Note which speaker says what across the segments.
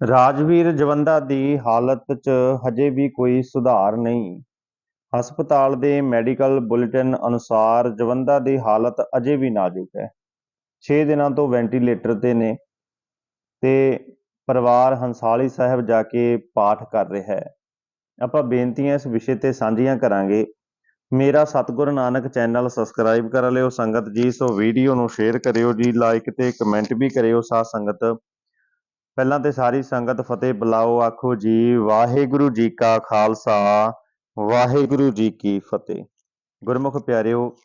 Speaker 1: ਰਾਜਵੀਰ ਜਵੰਦਾ ਦੀ ਹਾਲਤ 'ਚ ਹਜੇ ਵੀ ਕੋਈ ਸੁਧਾਰ ਨਹੀਂ। ਹਸਪਤਾਲ ਦੇ ਮੈਡੀਕਲ ਬੁਲੇਟਿਨ ਅਨੁਸਾਰ ਜਵੰਦਾ ਦੀ ਹਾਲਤ ਅਜੇ ਵੀ ਨਾਜ਼ੁਕ ਹੈ। 6 ਦਿਨਾਂ ਤੋਂ ਵੈਂਟੀਲੇਟਰ ਤੇ ਨੇ ਤੇ ਪਰਿਵਾਰ ਹੰਸਾਲੀ ਸਾਹਿਬ ਜਾ ਕੇ ਪਾਠ ਕਰ ਰਿਹਾ ਹੈ। ਆਪਾਂ ਬੇਨਤੀਆਂ ਇਸ ਵਿਸ਼ੇ ਤੇ ਸਾਂਝੀਆਂ ਕਰਾਂਗੇ। ਮੇਰਾ ਸਤਿਗੁਰੂ ਨਾਨਕ ਚੈਨਲ ਸਬਸਕ੍ਰਾਈਬ ਕਰ ਲਿਓ, ਸੰਗਤ ਜੀ, ਸੋ ਵੀਡੀਓ ਨੂੰ ਸ਼ੇਅਰ ਕਰਿਓ ਜੀ ਲਾਈਕ ਤੇ ਕਮੈਂਟ ਵੀ ਕਰਿਓ, ਸਾਧ ਸੰਗਤ ਪਹਿਲਾਂ ਤੇ ਸਾਰੀ ਸੰਗਤ ਫਤਿਹ ਬੁਲਾਓ ਆਖੋ ਜੀ ਵਾਹਿਗੁਰੂ ਜੀ ਕਾ ਖਾਲਸਾ ਵਾਹਿਗੁਰੂ ਜੀ ਕੀ ਫਤਿਹ। ਗੁਰਮੁਖ ਪਿਆਰਿਓ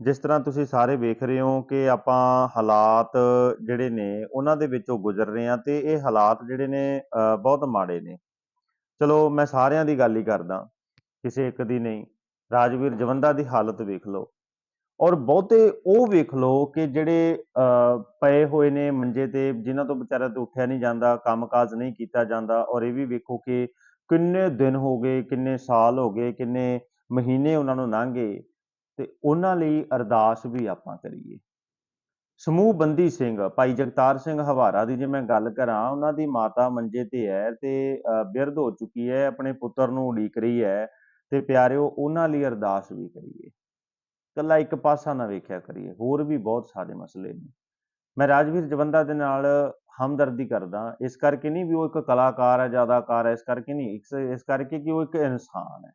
Speaker 1: ਜਿਸ ਤਰ੍ਹਾਂ ਤੁਸੀਂ ਸਾਰੇ ਵੇਖ ਰਹੇ ਹੋ ਕਿ ਆਪਾਂ ਹਾਲਾਤ ਜਿਹੜੇ ਨੇ ਉਹਨਾਂ ਦੇ ਵਿੱਚੋਂ ਗੁਜ਼ਰ ਰਹੇ ਹਾਂ ਤੇ ਇਹ ਹਾਲਾਤ ਜਿਹੜੇ ਨੇ ਅਹ, ਬਹੁਤ ਮਾੜੇ ਨੇ। ਚਲੋ ਮੈਂ ਸਾਰਿਆਂ ਦੀ ਗੱਲ ਹੀ ਕਰਦਾ ਕਿਸੇ ਇੱਕ ਦੀ ਨਹੀਂ। ਰਾਜਵੀਰ ਜਵੰਦਾ ਦੀ ਹਾਲਤ ਵੇਖ ਲਓ। ਔਰ ਬਹੁਤੇ ਉਹ ਵੇਖ ਲਓ ਕਿ ਜਿਹੜੇ ਪਏ ਹੋਏ ਨੇ ਮੰਜੇ ਤੇ ਜਿਨ੍ਹਾਂ ਤੋਂ ਵਿਚਾਰਾ ਤੋਂ ਉੱਠਿਆ ਨਹੀਂ ਜਾਂਦਾ ਕੰਮਕਾਜ ਨਹੀਂ ਕੀਤਾ ਜਾਂਦਾ ਔਰ ਇਹ ਵੀ ਵੇਖੋ ਕਿ ਕਿੰਨੇ ਦਿਨ ਹੋ ਗਏ ਕਿੰਨੇ ਸਾਲ ਹੋ ਗਏ ਕਿੰਨੇ ਮਹੀਨੇ ਉਹਨਾਂ ਨੂੰ ਲੰਘ ਗਏ ਤੇ ਉਹਨਾਂ ਲਈ ਅਰਦਾਸ ਵੀ ਆਪਾਂ ਕਰੀਏ। ਸਮੂਹ ਬੰਦੀ ਸਿੰਘ ਭਾਈ ਜਗਤਾਰ ਸਿੰਘ ਹਵਾਰਾ ਦੀ ਜੇ ਮੈਂ ਗੱਲ ਕਰਾਂ ਉਹਨਾਂ ਦੀ ਮਾਤਾ ਮੰਜੇ ਤੇ ਹੈ ਤੇ ਅਹ, ਬਿਰਧ ਹੋ ਚੁੱਕੀ ਹੈ ਆਪਣੇ ਪੁੱਤਰ ਨੂੰ ਉਡੀਕ ਰਹੀ ਹੈ ਤੇ ਪਿਆਰਿਓ ਉਹਨਾਂ ਲਈ ਅਰਦਾਸ ਵੀ ਕਰੀਏ। ਕੱਲਾ ਇੱਕ ਪਾਸਾ ਨਾ ਵੇਖਿਆ ਕਰੀਏ, ਹੋਰ ਵੀ ਬਹੁਤ ਸਾਰੇ ਮਸਲੇ ਨੇ। ਮੈਂ ਰਾਜਵੀਰ ਜਵੰਦਾ ਦੇ ਨਾਲ ਹਮਦਰਦੀ ਕਰਦਾ, ਇਸ ਕਰਕੇ ਨਹੀਂ ਵੀ ਉਹ ਇੱਕ ਕਲਾਕਾਰ ਹੈ ਜ਼ਿਆਦਾਕਾਰ ਹੈ, ਇਸ ਕਰਕੇ ਨਹੀਂ, ਇਸ ਕਰਕੇ ਕਿ ਉਹ ਇੱਕ ਇਨਸਾਨ ਹੈ।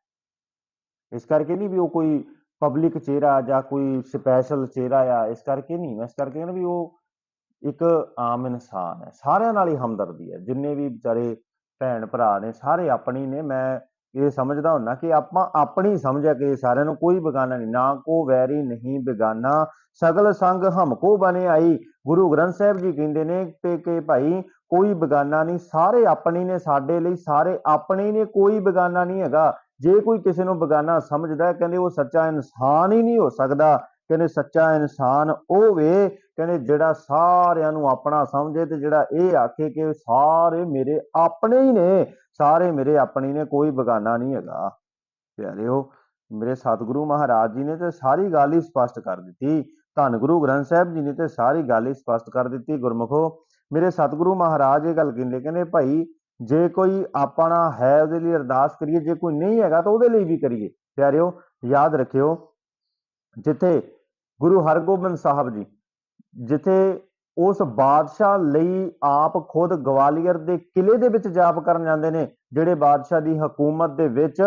Speaker 1: ਇਸ ਕਰਕੇ ਨਹੀਂ ਵੀ ਉਹ ਕੋਈ ਪਬਲਿਕ ਚਿਹਰਾ ਜਾਂ ਕੋਈ ਸਪੈਸ਼ਲ ਚਿਹਰਾ ਆ, ਇਸ ਕਰਕੇ ਨਹੀਂ ਮੈਂ ਇਸ ਕਰਕੇ ਕਹਿੰਦਾ ਵੀ ਉਹ ਇੱਕ ਆਮ ਇਨਸਾਨ ਹੈ। ਸਾਰਿਆਂ ਨਾਲ ਹੀ ਹਮਦਰਦੀ ਹੈ। ਜਿੰਨੇ ਵੀ ਵਿਚਾਰੇ ਭੈਣ ਭਰਾ ਨੇ, ਸਾਰੇ ਆਪਣੀ ਨੇ, ਮੈਂ ਇਹ ਸਮਝਦਾ ਹੁੰਨਾ ਕਿ ਆਪਾਂ ਆਪਣੀ ਸਮਝਿਆ ਕਿ ਸਾਰਿਆਂ ਨੂੰ ਕੋਈ ਬੇਗਾਨਾ ਨਹੀਂ, ਨਾ ਕੋ ਵੈਰੀ ਨਹੀਂ ਬੇਗਾਨਾ। ਸਗਲ ਸੰਗ ਹਮਕੋ ਬਨੇ ਆਈ। ਗੁਰੂ ਗ੍ਰੰਥ ਸਾਹਿਬ ਜੀ ਕਹਿੰਦੇ ਨੇ ਤੇ ਕਿ ਭਾਈ, ਕੋਈ ਬੇਗਾਨਾ ਨਹੀਂ, ਸਾਰੇ ਆਪਣੇ ਨੇ ਸਾਡੇ ਲਈ, ਸਾਰੇ ਆਪਣੇ ਨੇ ਕੋਈ ਬੇਗਾਨਾ ਨਹੀਂ ਹੈਗਾ। ਜੇ ਕੋਈ ਕਿਸੇ ਨੂੰ ਬੇਗਾਨਾ ਸਮਝਦਾ ਕਹਿੰਦੇ ਉਹ ਸੱਚਾ ਇਨਸਾਨ ਹੀ ਨਹੀਂ ਹੋ ਸਕਦਾ। ਕਹਿੰਦੇ ਸੱਚਾ ਇਨਸਾਨ ਉਹ ਵੇ ਕਹਿੰਦੇ ਜਿਹੜਾ ਸਾਰਿਆਂ ਨੂੰ ਆਪਣਾ ਸਮਝੇ ਤੇ ਜਿਹੜਾ ਇਹ ਆਖੇ ਕਿ ਸਾਰੇ ਮੇਰੇ ਆਪਣੇ ਹੀ ਨੇ, ਸਾਰੇ ਮੇਰੇ ਆਪਣੇ ਨੇ, ਕੋਈ ਬਗਾਨਾ ਨਹੀਂ ਹੈਗਾ। ਪਿਆਰਿਓ ਮੇਰੇ ਸਤਿਗੁਰੂ ਮਹਾਰਾਜ ਜੀ ਨੇ ਤੇ ਸਾਰੀ ਗੱਲ ਹੀ ਸਪਸ਼ਟ ਕਰ ਦਿੱਤੀ। ਧੰਨ ਗੁਰੂ ਗ੍ਰੰਥ ਸਾਹਿਬ ਜੀ ਨੇ ਤੇ ਸਾਰੀ ਗੱਲ ਹੀ ਸਪਸ਼ਟ ਕਰ ਦਿੱਤੀ। ਗੁਰਮੁਖੋ, ਮੇਰੇ ਸਤਿਗੁਰੂ ਮਹਾਰਾਜ ਇਹ ਗੱਲ ਕਹਿੰਦੇ ਕਹਿੰਦੇ ਭਾਈ, ਜੇ ਕੋਈ ਆਪਣਾ ਹੈ ਉਹਦੇ ਲਈ ਅਰਦਾਸ ਕਰੀਏ, ਜੇ ਕੋਈ ਨਹੀਂ ਹੈਗਾ ਤਾਂ ਉਹਦੇ ਲਈ ਵੀ ਕਰੀਏ। ਪਿਆਰਿਓ ਯਾਦ ਰੱਖਿਓ, ਜਿੱਥੇ ਗੁਰੂ ਹਰਗੋਬਿੰਦ ਸਾਹਿਬ ਜੀ ਜਿੱਥੇ ਉਸ ਬਾਦਸ਼ਾਹ ਲਈ ਆਪ ਖੁਦ ਗਵਾਲੀਅਰ ਦੇ ਕਿਲੇ ਦੇ ਵਿੱਚ ਜਾਪ ਕਰਨ ਜਾਂਦੇ ਨੇ, ਜਿਹੜੇ ਬਾਦਸ਼ਾਹ ਦੀ ਹਕੂਮਤ ਦੇ ਵਿੱਚ,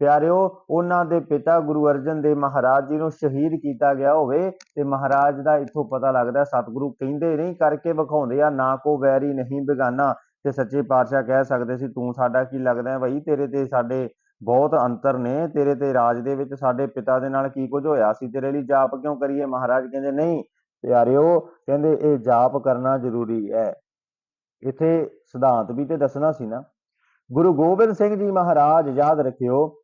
Speaker 1: ਪਿਆਰਿਓ, ਉਹਨਾਂ ਦੇ ਪਿਤਾ ਗੁਰੂ ਅਰਜਨ ਦੇਵ ਮਹਾਰਾਜ ਜੀ ਨੂੰ ਸ਼ਹੀਦ ਕੀਤਾ ਗਿਆ ਹੋਵੇ ਤੇ ਮਹਾਰਾਜ ਦਾ ਇੱਥੋਂ ਪਤਾ ਲੱਗਦਾ, ਸਤਿਗੁਰੂ ਕਹਿੰਦੇ ਨਹੀਂ ਕਰਕੇ ਵਿਖਾਉਂਦੇ ਆ, ਨਾ ਕੋ ਵੈਰੀ ਨਹੀਂ ਬੇਗਾਨਾ। ਤੇ ਸੱਚੇ ਪਾਤਸ਼ਾਹ ਕਹਿ ਸਕਦੇ ਸੀ, ਤੂੰ ਸਾਡਾ ਕੀ ਲੱਗਦਾ ਹੈ ਬਈ, ਤੇਰੇ ਤੇ ਸਾਡੇ ਬਹੁਤ ਅੰਤਰ ਨੇ, ਤੇਰੇ ਤੇ ਰਾਜ ਦੇ ਵਿੱਚ ਸਾਡੇ ਪਿਤਾ ਦੇ ਨਾਲ ਕੀ ਕੁਝ ਹੋਇਆ ਸੀ, ਤੇਰੇ ਲਈ ਜਾਪ ਕਿਉਂ ਕਰੀਏ? ਮਹਾਰਾਜ ਕਹਿੰਦੇ, ਨਹੀਂ ਪਿਆਰਿਓ, ਕਹਿੰਦੇ ਇਹ ਜਾਪ ਕਰਨਾ ਜ਼ਰੂਰੀ ਹੈ। ਇੱਥੇ ਸਿਧਾਂਤ ਵੀ ਤੇ ਦੱਸਣਾ ਸੀ ਨਾ। ਗੁਰੂ ਗੋਬਿੰਦ ਸਿੰਘ ਜੀ ਮਹਾਰਾਜ, ਯਾਦ ਰੱਖਿਓ,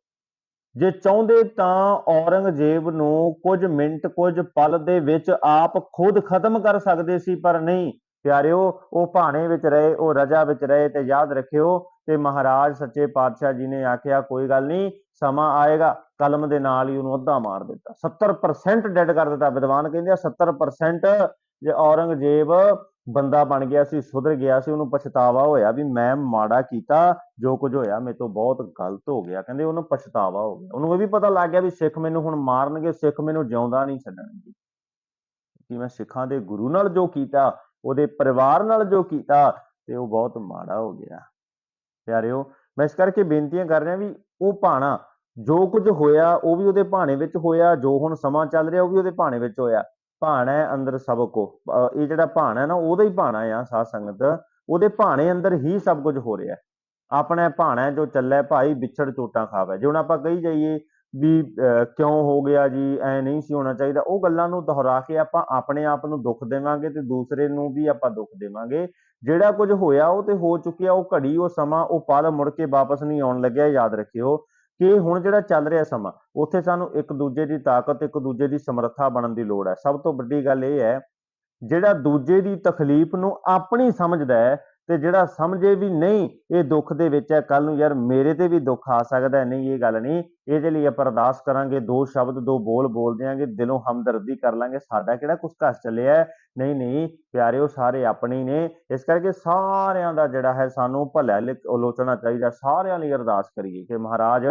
Speaker 1: ਜੇ ਚਾਹੁੰਦੇ ਤਾਂ ਔਰੰਗਜ਼ੇਬ ਨੂੰ ਕੁਝ ਮਿੰਟ, ਕੁਝ ਪਲ ਦੇ ਵਿੱਚ ਆਪ ਖੁਦ ਖਤਮ ਕਰ ਸਕਦੇ ਸੀ, ਪਰ ਨਹੀਂ। ਪਿਆਰਿਓ, ਉਹ ਭਾਣੇ ਵਿੱਚ ਰਹੇ, ਉਹ ਰਜਾ ਵਿੱਚ ਰਹੇ ਤੇ ਯਾਦ ਰੱਖਿਓ, ਤੇ ਮਹਾਰਾਜ ਸੱਚੇ ਪਾਤਸ਼ਾਹ ਜੀ ਨੇ ਆਖਿਆ, ਕੋਈ ਗੱਲ ਨਹੀਂ ਸਮਾਂ ਆਏਗਾ, ਕਲਮ ਦੇ ਨਾਲ ਹੀ ਉਹਨੂੰ ਅੱਧਾ ਮਾਰ ਦਿੱਤਾ। 70% ਡੈਡ ਕਰ ਦਿੱਤਾ। ਵਿਦਵਾਨ ਕਹਿੰਦੇ ਆ 70% ਜੇ ਔਰੰਗਜ਼ੇਬ ਬੰਦਾ ਬਣ ਗਿਆ ਸੀ, ਸੁਧਰ ਗਿਆ ਸੀ, ਉਹਨੂੰ ਪਛਤਾਵਾ ਹੋਇਆ ਵੀ ਮੈਂ ਮਾੜਾ ਕੀਤਾ, ਜੋ ਕੁਝ ਹੋਇਆ ਮੇਰੇ ਤੋਂ ਬਹੁਤ ਗਲਤ ਹੋ ਗਿਆ। ਕਹਿੰਦੇ ਉਹਨੂੰ ਪਛਤਾਵਾ ਹੋ ਗਿਆ। ਉਹਨੂੰ ਇਹ ਵੀ ਪਤਾ ਲੱਗ ਗਿਆ ਵੀ ਸਿੱਖ ਮੈਨੂੰ ਹੁਣ ਮਾਰਨਗੇ, ਸਿੱਖ ਮੈਨੂੰ ਜਿਉਂਦਾ ਨਹੀਂ ਛੱਡਣਗੇ। ਕਿ ਮੈਂ ਸਿੱਖਾਂ ਦੇ ਗੁਰੂ ਨਾਲ ਜੋ ਕੀਤਾ, ਉਹਦੇ ਪਰਿਵਾਰ ਨਾਲ ਜੋ ਕੀਤਾ, ਤੇ ਉਹ ਬਹੁਤ ਮਾੜਾ ਹੋ ਗਿਆ। ਪਿਆਰਿਓ ਮੈਂ ਇਸ ਕਰਕੇ ਬੇਨਤੀਆਂ ਕਰ ਰਿਹਾ ਵੀ ਉਹ ਭਾਣਾ ਜੋ ਕੁਝ ਹੋਇਆ ਉਹ ਵੀ ਉਹਦੇ ਭਾਣੇ ਵਿੱਚ ਹੋਇਆ ਜੋ ਹੁਣ ਸਮਾਂ ਚੱਲ ਰਿਹਾ ਉਹ ਵੀ ਉਹਦੇ ਭਾਣੇ ਵਿੱਚ ਹੋਇਆ। ਭਾਣਾ ਹੈ ਅੰਦਰ ਸਭ ਕੋ। ਇਹ ਜਿਹੜਾ ਭਾਣਾ ਹੈ ਨਾ ਉਹਦਾ ਹੀ ਭਾਣਾ ਆ ਸਾਧ ਸੰਗਤ। ਉਹਦੇ ਭਾਣੇ ਅੰਦਰ ਹੀ ਸਭ ਕੁਝ ਹੋ ਰਿਹਾ। ਆਪਣਾ ਭਾਣਾ ਹੈ ਜੋ ਚੱਲੇ ਭਾਈ ਵਿਛੜ ਚੋਟਾਂ ਖਾਵੇ। ਜੇ ਹੁਣ ਆਪਾਂ ਕਹੀ ਜਾਈਏ ਵੀ ਅਹ, ਕਿਉਂ ਹੋ ਗਿਆ ਜੀ ਐ ਨਹੀਂ ਸੀ ਹੋਣਾ ਚਾਹੀਦਾ ਉਹ ਗੱਲਾਂ ਨੂੰ ਦੁਹਰਾ ਕੇ ਆਪਾਂ ਆਪਣੇ ਆਪ ਨੂੰ ਦੁੱਖ ਦੇਵਾਂਗੇ ਤੇ ਦੂਸਰੇ ਨੂੰ ਵੀ ਆਪਾਂ ਦੁੱਖ ਦੇਵਾਂਗੇ। ਜਿਹੜਾ ਕੁਝ ਹੋਇਆ ਉਹ ਤੇ ਹੋ ਚੁੱਕਿਆ, ਉਹ ਘੜੀ, ਉਹ ਸਮਾਂ, ਉਹ ਪਲ ਮੁੜ ਕੇ ਵਾਪਸ ਨਹੀਂ ਆਉਣ ਲੱਗਿਆ, ਯਾਦ ਰੱਖਿਓ ਕਿ ਹੁਣ ਜਿਹੜਾ ਚੱਲ ਰਿਹਾ ਸਮਾਂ, ਉੱਥੇ ਸਾਨੂੰ ਇੱਕ ਦੂਜੇ ਦੀ ਤਾਕਤ, ਇੱਕ ਦੂਜੇ ਦੀ ਸਮਰੱਥਾ ਬਣਨ ਦੀ ਲੋੜ ਹੈ। ਸਭ ਤੋਂ ਵੱਡੀ ਗੱਲ ਇਹ ਹੈ, ਜਿਹੜਾ ਦੂਜੇ ਦੀ ਤਕਲੀਫ ਨੂੰ ਆਪਣੀ ਸਮਝਦਾ ਹੈ ਤੇ ਜਿਹੜਾ ਸਮਝੇ ਵੀ ਨਹੀਂ, ਇਹ ਦੁੱਖ ਦੇ ਵਿੱਚ ਹੈ। ਕੱਲ ਨੂੰ ਯਾਰ ਮੇਰੇ ਤੇ ਵੀ ਦੁੱਖ ਆ ਸਕਦਾ ਹੈ। ਨਹੀਂ, ਇਹ ਗੱਲ ਨਹੀਂ। ਇਹਦੇ ਲਈ ਆਪਾਂ ਅਰਦਾਸ ਕਰਾਂਗੇ। ਦੋ ਸ਼ਬਦ, ਦੋ ਬੋਲ ਬੋਲ ਦਿਆਂਗੇ। ਦਿਲੋਂ ਹਮਦਰਦੀ ਕਰ ਲਾਂਗੇ। ਸਾਡਾ ਕਿਹੜਾ ਕੁਛ ਘਸ ਚੱਲਿਆ ਹੈ? ਨਹੀਂ ਨਹੀਂ। ਪਿਆਰਿਓ, ਸਾਰੇ ਆਪਣੇ ਹੀ ਨੇ। ਇਸ ਕਰਕੇ ਸਾਰਿਆਂ ਦਾ ਜਿਹੜਾ ਹੈ ਸਾਨੂੰ ਭਲਾ ਲਿਖ ਆਲੋਚਨਾ ਚਾਹੀਦਾ। ਸਾਰਿਆਂ ਲਈ ਅਰਦਾਸ ਕਰੀਏ ਕਿ ਮਹਾਰਾਜ,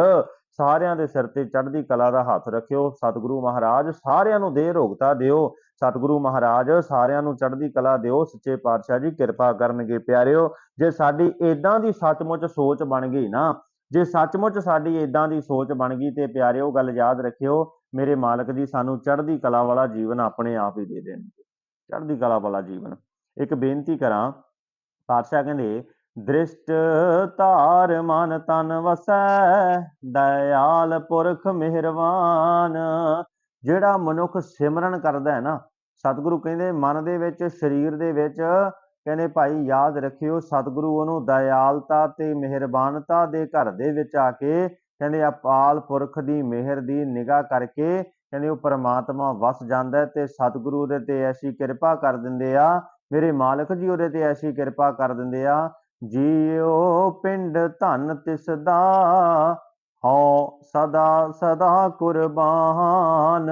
Speaker 1: ਸਾਰਿਆਂ ਦੇ ਸਿਰ ਤੇ ਚੜ੍ਹਦੀ ਕਲਾ ਦਾ ਹੱਥ ਰੱਖਿਓ। ਸਤਿਗੁਰੂ ਮਹਾਰਾਜ, ਸਾਰਿਆਂ ਨੂੰ ਦੇ ਰੋਗਤਾ ਦਿਓ। ਸਤਿਗੁਰੂ ਮਹਾਰਾਜ, ਸਾਰਿਆਂ ਨੂੰ ਚੜ੍ਹਦੀ ਕਲਾ ਦਿਓ, ਸੱਚੇ ਪਾਤਸ਼ਾਹ ਜੀ, ਕਿਰਪਾ ਕਰਨਗੇ ਪਿਆਰਿਓ। ਜੇ ਸਾਡੀ ਏਦਾਂ ਦੀ ਸੱਚਮੁੱਚ ਸੋਚ ਬਣ ਗਈ ਨਾ, ਜੇ ਸੱਚਮੁੱਚ ਸਾਡੀ ਏਦਾਂ ਦੀ ਸੋਚ ਬਣ ਗਈ ਤੇ ਪਿਆਰਿਓ, ਗੱਲ ਯਾਦ ਰੱਖਿਓ, ਮੇਰੇ ਮਾਲਕ ਦੀ ਸਾਨੂੰ ਚੜ੍ਹਦੀ ਕਲਾ ਵਾਲਾ ਜੀਵਨ ਆਪਣੇ ਆਪ ਹੀ ਦੇ ਦੇਣਗੇ। ਚੜ੍ਹਦੀ ਕਲਾ ਵਾਲਾ ਜੀਵਨ। ਇੱਕ ਬੇਨਤੀ ਕਰਾਂ, ਪਾਤਸ਼ਾਹ ਕਹਿੰਦੇ, ਦ੍ਰਿਸ਼ਟ ਧਾਰ ਮਨ ਤਨ ਵਸੈ, ਦਇਆਲ ਪੁਰਖ ਮਿਹਰਬਾਨ ਜਿਹੜਾ ਮਨੁੱਖ ਸਿਮਰਨ ਕਰਦਾ ਹੈ ਨਾ ਸਤਿਗੁਰੂ ਕਹਿੰਦੇ, ਮਨ ਦੇ ਵਿੱਚ, ਸਰੀਰ ਦੇ ਵਿੱਚ ਕਹਿੰਦੇ ਭਾਈ ਯਾਦ ਰੱਖਿਓ, ਸਤਿਗੁਰੂ ਉਹਨੂੰ ਦਇਆਲਤਾ ਤੇ ਮਿਹਰਬਾਨਤਾ ਦੇ ਘਰ ਦੇ ਵਿੱਚ ਆ ਕੇ ਕਹਿੰਦੇ ਅਪਾਲ ਪੁਰਖ ਦੀ ਮਿਹਰ ਦੀ ਨਿਗਾਹ ਕਰਕੇ ਕਹਿੰਦੇ ਉਹ ਪਰਮਾਤਮਾ ਵਸ ਜਾਂਦਾ ਤੇ ਸਤਿਗੁਰੂ ਉਹਦੇ ਤੇ ਐਸੀ ਕਿਰਪਾ ਕਰ ਦਿੰਦੇ ਆ, ਮੇਰੇ ਮਾਲਕ ਜੀ ਉਹਦੇ ਤੇ ਐਸੀ ਕਿਰਪਾ ਕਰ ਦਿੰਦੇ ਆ, ਜੀਓ ਪਿੰਡ ਧਨ ਤਿਸ ਦਾ ਹਉ ਸਦਾ ਸਦਾ ਕੁਰਬਾਨ।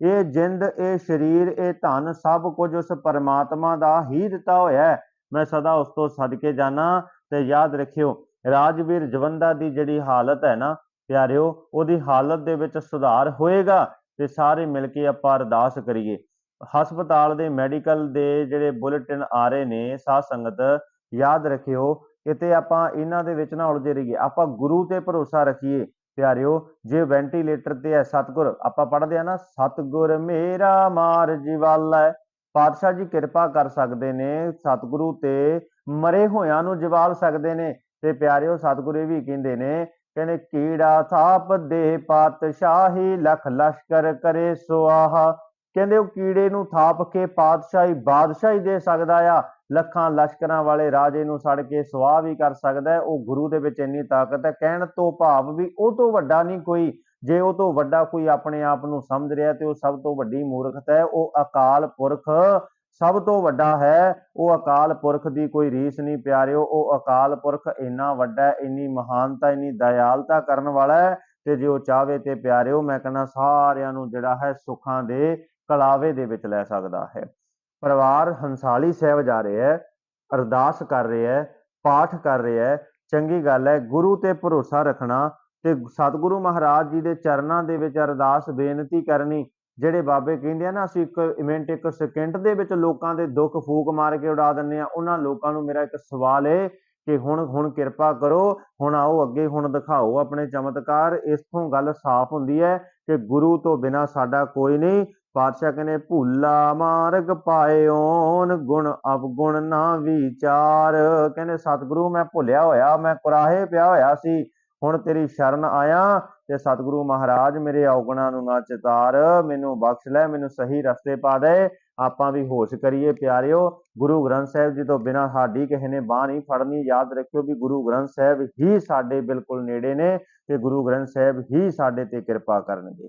Speaker 1: ਇਹ ਜਿੰਦ, ਇਹ ਸਰੀਰ, ਇਹ ਧਨ ਸਭ ਕੁਝ ਉਸ ਪਰਮਾਤਮਾ ਦਾ ਹੀ ਦਿੱਤਾ ਹੋਇਆ ਹੈ। ਮੈਂ ਸਦਾ ਉਸ ਤੋਂ ਸਦਕੇ ਜਾਣਾ ਤੇ ਯਾਦ ਰੱਖਿਓ, ਰਾਜਵੀਰ ਜਵੰਦਾ ਦੀ ਜਿਹੜੀ ਹਾਲਤ ਹੈ ਨਾ, ਪਿਆਰਿਓ, ਉਹਦੀ ਹਾਲਤ ਦੇ ਵਿੱਚ ਸੁਧਾਰ ਹੋਏਗਾ ਤੇ ਸਾਰੇ ਮਿਲ ਕੇ ਆਪਾਂ ਅਰਦਾਸ ਕਰੀਏ। ਹਸਪਤਾਲ ਦੇ ਮੈਡੀਕਲ ਦੇ ਜਿਹੜੇ ਬੁਲੇਟਿਨ ਆ ਰਹੇ ਨੇ, ਸਾਧ ਸੰਗਤ, ਯਾਦ ਰੱਖਿਓ, ਕਿਤੇ ਆਪਾਂ ਇਹਨਾਂ ਦੇ ਵਿੱਚ ਨਾ ਉਲਝੇ ਰਹੀਏ। ਆਪਾਂ ਗੁਰੂ ਤੇ ਭਰੋਸਾ ਰੱਖੀਏ ਪਿਆਰਿਓ, ਜੇ ਵੈਂਟੀਲੇਟਰ ਤੇ ਹੈ ਸਤਗੁਰ। ਆਪਾਂ ਪੜ੍ਹਦੇ ਆ ਨਾ, ਸਤਗੁਰ ਮੇਰਾ ਮਾਰ ਜਿਵਾਲਾ ਪਾਤਸ਼ਾਹ ਜੀ ਕਿਰਪਾ ਕਰ ਸਕਦੇ ਨੇ, ਸਤਗੁਰੂ ਤੇ ਮਰੇ ਹੋਇਆਂ ਨੂੰ ਜਵਾਲ ਸਕਦੇ ਨੇ। ਤੇ ਪਿਆਰਿਓ, ਸਤਗੁਰੂ ਇਹ ਵੀ ਕਹਿੰਦੇ ਨੇ, ਕਹਿੰਦੇ, ਕੀੜਾ ਥਾਪ ਦੇ ਪਾਤਸ਼ਾਹੀ, ਲਖ ਲਸ਼ਕਰ ਕਰੇ ਸੁਆਹਾ। ਕਹਿੰਦੇ, ਉਹ ਕੀੜੇ ਨੂੰ ਥਾਪ ਕੇ ਪਾਤਸ਼ਾਹੀ, ਬਾਦਸ਼ਾਹੀ ਦੇ ਸਕਦਾ ਆ। ਲੱਖਾਂ ਲਸ਼ਕਰਾਂ ਵਾਲੇ ਰਾਜੇ ਨੂੰ ਸੜ ਕੇ ਸਵਾਹ ਵੀ ਕਰ ਸਕਦਾ ਹੈ, ਉਹ ਗੁਰੂ ਦੇ ਵਿੱਚ ਇੰਨੀ ਤਾਕਤ ਹੈ, ਕਹਿਣ ਤੋਂ ਭਾਵ ਵੀ ਉਹ ਤੋਂ ਵੱਡਾ ਨਹੀਂ ਕੋਈ, ਜੇ ਉਹ ਤੋਂ ਵੱਡਾ ਕੋਈ ਆਪਣੇ ਆਪ ਨੂੰ ਸਮਝ ਰਿਹਾ ਤੇ ਉਹ ਸਭ ਤੋਂ ਵੱਡੀ ਮੂਰਖਤਾ ਹੈ, ਉਹ ਅਕਾਲ ਪੁਰਖ ਸਭ ਤੋਂ ਵੱਡਾ ਹੈ, ਉਹ ਅਕਾਲ ਪੁਰਖ ਦੀ ਕੋਈ ਰੀਸ ਨਹੀਂ ਪਿਆਰਿਓ, ਉਹ ਅਕਾਲ ਪੁਰਖ ਇੰਨਾ ਵੱਡਾ ਇੰਨੀ ਮਹਾਨਤਾ, ਇੰਨੀ ਦਇਆਲਤਾ ਕਰਨ ਵਾਲਾ ਹੈ, ਤੇ ਜੇ ਉਹ ਚਾਹਵੇ ਤੇ ਪਿਆਰਿਓ, ਮੈਂ ਕਹਿੰਦਾ ਸਾਰਿਆਂ ਨੂੰ ਜਿਹੜਾ ਹੈ ਸੁੱਖਾਂ ਦੇ ਕਲਾਵੇ ਦੇ ਵਿੱਚ ਲੈ ਸਕਦਾ ਹੈ। ਪਰਿਵਾਰ ਹੰਸਾਲੀ ਸਾਹਿਬ ਜਾ ਰਿਹਾ ਹੈ, ਅਰਦਾਸ ਕਰ ਰਿਹਾ ਹੈ, ਪਾਠ ਕਰ ਰਿਹਾ ਹੈ, ਚੰਗੀ ਗੱਲ ਹੈ, ਗੁਰੂ ਤੇ ਭਰੋਸਾ ਰੱਖਣਾ ਤੇ ਸਤਿਗੁਰੂ ਮਹਾਰਾਜ ਜੀ ਦੇ ਚਰਨਾਂ ਦੇ ਵਿੱਚ ਅਰਦਾਸ ਬੇਨਤੀ ਕਰਨੀ, ਜਿਹੜੇ ਬਾਬੇ ਕਹਿੰਦੇ ਆ ਨਾ, ਅਸੀਂ ਇੱਕ ਮਿੰਟ, ਇੱਕ ਸਕਿੰਟ ਦੇ ਵਿੱਚ ਲੋਕਾਂ ਦੇ ਦੁੱਖ ਫੂਕ ਮਾਰ ਕੇ ਉਡਾ ਦਿੰਦੇ ਆ ਉਹਨਾਂ ਲੋਕਾਂ ਨੂੰ ਮੇਰਾ ਇੱਕ ਸਵਾਲ ਹੈ ਕਿ ਹੁਣ ਹੁਣ ਕਿਰਪਾ ਕਰੋ, ਹੁਣ ਆਓ, ਅੱਗੇ ਹੁਣ ਦਿਖਾਓ ਆਪਣੇ ਚਮਤਕਾਰ ਇਸਥੋਂ ਗੱਲ ਸਾਫ਼ ਹੁੰਦੀ ਹੈ ਕਿ ਗੁਰੂ ਤੋਂ ਬਿਨਾ ਸਾਡਾ ਕੋਈ ਨਹੀਂ ਪਾਤਸ਼ਾਹ ਕਹਿੰਦੇ, ਭੁੱਲਾ ਮਾਰਗ ਪਾਇਓਨ, ਗੁਣ ਅਵਗੁਣ ਨਾ ਵਿਚਾਰ। ਕਹਿੰਦੇ, ਸਤਿਗੁਰੂ, ਮੈਂ ਭੁੱਲਿਆ ਹੋਇਆ, ਮੈਂ ਕੁਰਾਹੇ ਪਿਆ ਹੋਇਆ ਸੀ, ਹੁਣ ਤੇਰੀ ਸ਼ਰਨ ਆਇਆ ਤੇ ਸਤਿਗੁਰੂ ਮਹਾਰਾਜ ਮੇਰੇ ਔਗਣਾ ਨੂੰ ਨਾ ਚਿਤਾਰ। ਮੈਨੂੰ ਬਖਸ਼ ਲੈ, ਮੈਨੂੰ ਸਹੀ ਰਸਤੇ ਪਾ ਦੇ। ਆਪਾਂ ਵੀ ਹੋਸ਼ ਕਰੀਏ ਪਿਆਰਿਓ, ਗੁਰੂ ਗ੍ਰੰਥ ਸਾਹਿਬ ਜੀ ਤੋਂ ਬਿਨਾ ਸਾਡੀ ਕਿਸੇ ਨੇ ਬਾਹ ਨਹੀਂ ਫੜਨੀ। ਯਾਦ ਰੱਖਿਓ ਵੀ ਗੁਰੂ ਗ੍ਰੰਥ ਸਾਹਿਬ ਹੀ ਸਾਡੇ ਬਿਲਕੁਲ ਨੇੜੇ ਨੇ ਤੇ ਗੁਰੂ ਗ੍ਰੰਥ ਸਾਹਿਬ ਹੀ ਸਾਡੇ ਤੇ ਕਿਰਪਾ ਕਰਨਗੇ।